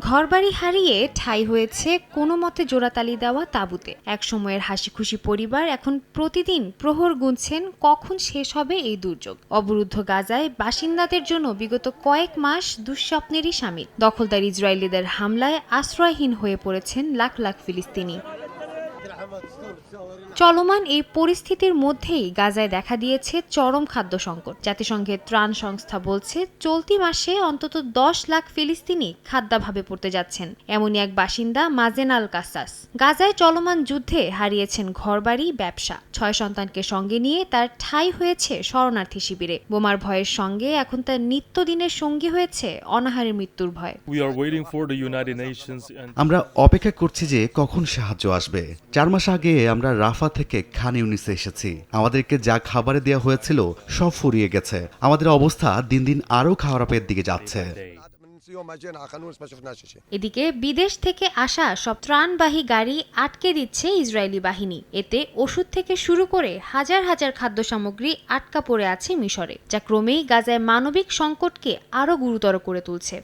ঘরবাড়ি হারিয়ে ঠাই হয়েছে কোনো মতে জোড়াতালি দেওয়া তাঁবুতে। একসময়ের হাসি খুশি পরিবার এখন প্রতিদিন প্রহর গুনছেন কখন শেষ হবে এই দুর্যোগ। অবরুদ্ধ গাজায় বাসিন্দাদের জন্য বিগত কয়েক মাস দুঃস্বপ্নেরই সামিল। দখলদার ইসরায়েলিদের হামলায় আশ্রয়হীন হয়ে পড়েছেন লাখ লাখ ফিলিস্তিনি। চলমান এই পরিস্থিতির মধ্যেই গাজায় দেখা দিয়েছে চরম খাদ্য সংকট। জাতিসংঘের ত্রাণ সংস্থা বলছে চলতি মাসে অন্তত দশ লাখ ফিলিস্তিনি খাদ্যাভাবে পড়তে যাচ্ছেন। এমনই এক বাসিন্দা মাজেন আল কাসাস। গাজায় চলমান যুদ্ধে হারিয়েছেন ঘরবাড়ি ব্যবসা। ছয় সন্তানকে সঙ্গে নিয়ে তার ঠাঁই হয়েছে শরণার্থী শিবিরে। বোমার ভয়ের সঙ্গে এখন তার নিত্যদিনের সঙ্গী হয়েছে অনাহারের মৃত্যুর ভয়। আমরা অপেক্ষা করছি যে কখন সাহায্য আসবে। চার মাস আগে আমরা রাফা থেকে খান ইউনিসে এসেছি। আমাদেরকে যা খাবারে দেওয়া হয়েছিল সব ফুরিয়ে গেছে। আমাদের অবস্থা দিন দিন আরও খারাপের দিকে যাচ্ছে। এদিকে বিদেশ থেকে আসা সব ত্রাণবাহী গাড়ি আটকে দিচ্ছে ইসরায়েলি বাহিনী। এতে ওষুধ থেকে শুরু করে হাজার হাজার খাদ্য সামগ্রী আটকা পড়ে আছে মিশরে যা ক্রমেই গাজায় মানবিক সংকটকে আরও গুরুতর করে তুলছে।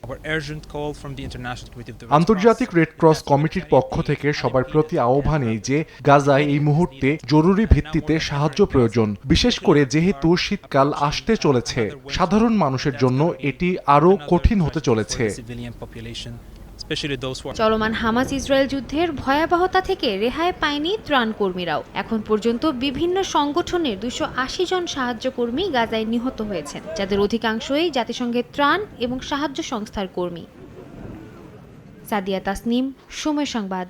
আন্তর্জাতিক রেড ক্রস কমিটির পক্ষ থেকে সবার প্রতি আহ্বান এই যে গাজায় এই মুহূর্তে জরুরি ভিত্তিতে সাহায্য প্রয়োজন। বিশেষ করে যেহেতু শীতকাল আসতে চলেছে সাধারণ মানুষের জন্য এটি আরও কঠিন হতে চলেছে। For the civilian population, especially those who are চলমান হামাস ইসরায়েল যুদ্ধের ভয়াবহতা থেকে রেহাই পায়নি ত্রাণ কর্মীরাও। এখন পর্যন্ত বিভিন্ন সংগঠনের দুশো আশি জন সাহায্য কর্মী গাজায় নিহত হয়েছেন যাদের অধিকাংশই জাতিসংঘের ত্রাণ এবং সাহায্য সংস্থার কর্মী। সাদিয়া তাসনিম সময় সংবাদ।